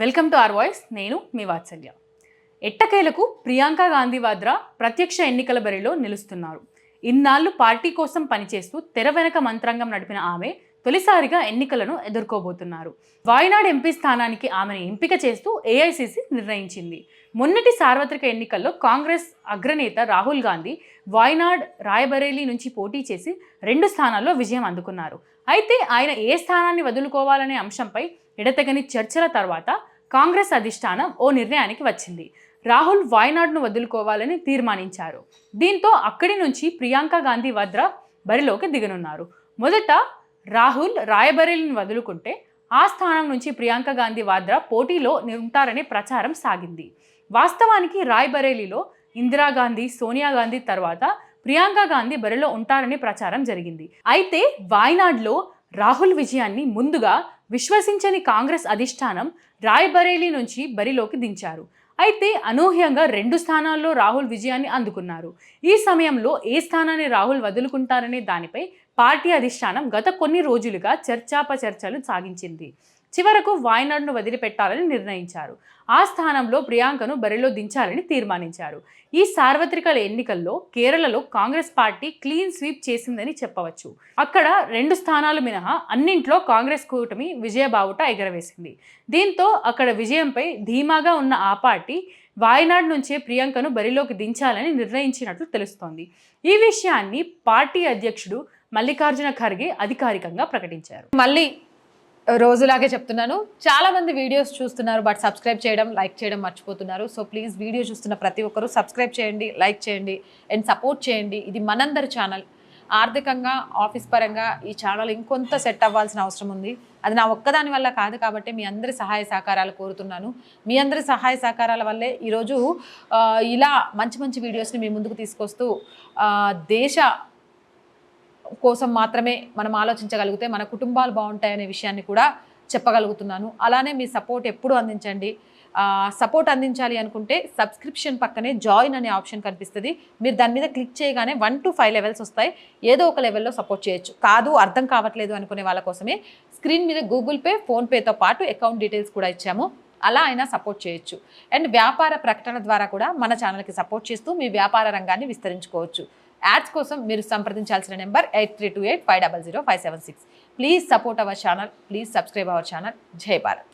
Welcome to are voice నేను మీ వాత్సల్య. ఎట్టకేలకు ప్రియాంక గాంధీ వాద్రా ప్రత్యక్ష ఎన్నికల బరిలో నిలుస్తున్నారు. ఇన్నాళ్ళు పార్టీ కోసం పనిచేస్తూ తెర వెనక మంత్రాంగం నడిపిన ఆమె తొలిసారిగా ఎన్నికలను ఎదుర్కోబోతున్నారు. వాయనాడ్ ఎంపీ స్థానానికి ఆమెను ఎంపిక చేస్తూ ఏఐసిసి నిర్ణయించింది. మొన్నటి సార్వత్రిక ఎన్నికల్లో కాంగ్రెస్ అగ్రనేత రాహుల్ గాంధీ వాయనాడ్ రాయబరేలీ నుంచి పోటీ చేసి రెండు స్థానాల్లో విజయం అందుకున్నారు. అయితే ఆయన ఏ స్థానాన్ని వదులుకోవాలనే అంశంపై ఎడతెగని చర్చల తర్వాత కాంగ్రెస్ అధిష్టానం ఓ నిర్ణయానికి వచ్చింది. రాహుల్ వాయనాడ్ను వదులుకోవాలని తీర్మానించారు. దీంతో అక్కడి నుంచి ప్రియాంక గాంధీ వద్ర బరిలోకి దిగనున్నారు. మొదట రాహుల్ రాయబరేలిని వదులుకుంటే ఆ స్థానం నుంచి ప్రియాంక గాంధీ వాద్రా పోటీలో ఉంటారనే ప్రచారం సాగింది. వాస్తవానికి రాయ్బరేలీలో ఇందిరాగాంధీ సోనియా గాంధీ తర్వాత ప్రియాంక గాంధీ బరిలో ఉంటారనే ప్రచారం జరిగింది. అయితే వాయనాడ్లో రాహుల్ విజయాన్ని ముందుగా విశ్వసించని కాంగ్రెస్ అధిష్టానం రాయ్బరేలీ నుంచి బరిలోకి దించారు. అయితే అనూహ్యంగా రెండు స్థానాల్లో రాహుల్ విజయాన్ని అందుకున్నారు. ఈ సమయంలో ఏ స్థానాన్ని రాహుల్ వదులుకుంటారనే దానిపై పార్టీ అధిష్టానం గత కొన్ని రోజులుగా చర్చాపచర్చలు సాగించింది. చివరకు వాయనాడ్ను వదిలిపెట్టాలని నిర్ణయించారు. ఆ స్థానంలో ప్రియాంకను బరిలో దించాలని తీర్మానించారు. ఈ సార్వత్రిక ఎన్నికల్లో కేరళలో కాంగ్రెస్ పార్టీ క్లీన్ స్వీప్ చేసిందని చెప్పవచ్చు. అక్కడ రెండు స్థానాలు మినహా అన్నింట్లో కాంగ్రెస్ కూటమి విజయబావుట ఎగరవేసింది. దీంతో అక్కడ విజయంపై ధీమాగా ఉన్న ఆ పార్టీ వాయనాడ్ నుంచే ప్రియాంకను బరిలోకి దించాలని నిర్ణయించినట్లు తెలుస్తోంది. ఈ విషయాన్ని పార్టీ అధ్యక్షుడు మల్లికార్జున ఖర్గే అధికారికంగా ప్రకటించారు. మళ్ళీ రోజులాగే చెప్తున్నాను. చాలా మంది వీడియోస్ చూస్తున్నారు బట్ సబ్స్క్రైబ్ చేయడం లైక్ చేయడం మర్చిపోతున్నారు. సో ప్లీజ్ వీడియో చూస్తున్న ప్రతి ఒక్కరూ సబ్స్క్రైబ్ చేయండి లైక్ చేయండి అండ్ సపోర్ట్ చేయండి. ఇది మనందరి ఛానల్. ఆర్థికంగా ఆఫీస్ పరంగా ఈ ఛానల్ ఇంకొంత సెట్ అవ్వాల్సిన అవసరం ఉంది. అది నా ఒక్కదాని వల్ల కాదు కాబట్టి మీ అందరి సహాయ సహకారాలు కోరుతున్నాను. మీ అందరి సహాయ సహకారాల వల్లే ఈరోజు ఇలా మంచి మంచి వీడియోస్ని మీ ముందుకు తీసుకొస్తూ దేశ కోసం మాత్రమే మనం ఆలోచించగలిగితే మన కుటుంబాలు బాగుంటాయనే విషయాన్ని కూడా చెప్పగలుగుతున్నాను. అలానే మీ సపోర్ట్ ఎప్పుడు అందించండి. సపోర్ట్ అందించాలి అనుకుంటే సబ్స్క్రిప్షన్ పక్కనే జాయిన్ అనే ఆప్షన్ కనిపిస్తుంది. మీరు దాని మీద క్లిక్ చేయగానే వన్ టు ఫైవ్ లెవెల్స్ వస్తాయి. ఏదో ఒక లెవెల్లో సపోర్ట్ చేయొచ్చు. కాదు అర్థం కావట్లేదు అనుకునే వాళ్ళ కోసమే స్క్రీన్ మీద గూగుల్ పే ఫోన్పేతో పాటు అకౌంట్ డీటెయిల్స్ కూడా ఇచ్చాము. అలా అయినా సపోర్ట్ చేయొచ్చు. అండ్ వ్యాపార ప్రకటన ద్వారా కూడా మన ఛానల్కి సపోర్ట్ చేస్తూ మీ వ్యాపార రంగాన్ని విస్తరించుకోవచ్చు. యాడ్స్ కోసం మీరు సంప్రదించాల్సిన number eight three two eight five double zero five seven six. Please support our channel please subscribe our channel జై భారత్.